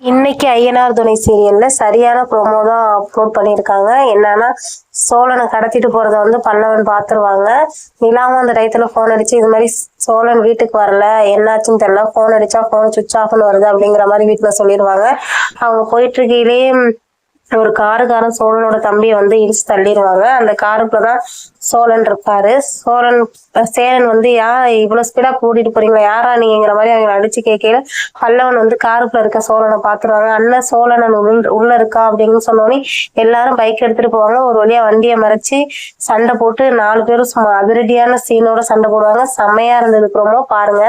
இன்னைக்கு ஐயனார் துணை சீரியல்ல சரியான ப்ரோமோ தான் அப்லோட் பண்ணியிருக்காங்க. என்னன்னா சோழனை கடத்திட்டு போறத வந்து பல்லவன் பார்த்துருவாங்க. நிலாவும் அந்த டயத்துல போன் அடிச்சு இது மாதிரி சோழன் வீட்டுக்கு வரல என்னாச்சுன்னு தெரியல. ஃபோன் அடிச்சா ஃபோன் சுவிச் ஆஃப்னு வருது அப்படிங்கிற மாதிரி வீட்டுல சொல்லிடுவாங்க அவங்க போயிட்டு இருக்கையிலேயே ஒரு காருக்காரன் சோழனோட தம்பியை வந்து இடிச்சு தள்ளிடுவாங்க. அந்த காருக்குள்ளதான் சோழன் இருப்பாரு. சோழன் சேரன் வந்து யா இவ்வளவு ஸ்பீடா கூட்டிட்டு போறீங்களா? யாரா நீங்கிற மாதிரி அவங்க அடிச்சு கேட்கல பல்லவன் வந்து காருக்குள்ள இருக்க சோழனை பாத்துருவாங்க அண்ணன் சோழனன் உள் உள்ள இருக்கா? அப்படின்னு சொன்னோடனே எல்லாரும் பைக் எடுத்துட்டு போவாங்க. ஒரு வழியா வண்டியை மறைச்சு சண்டை போட்டு நாலு பேரும் சும்மா அதிரடியான சீனோட சண்டை போடுவாங்க. செம்மையா இருந்தது. ப்ரோமோ பாருங்க.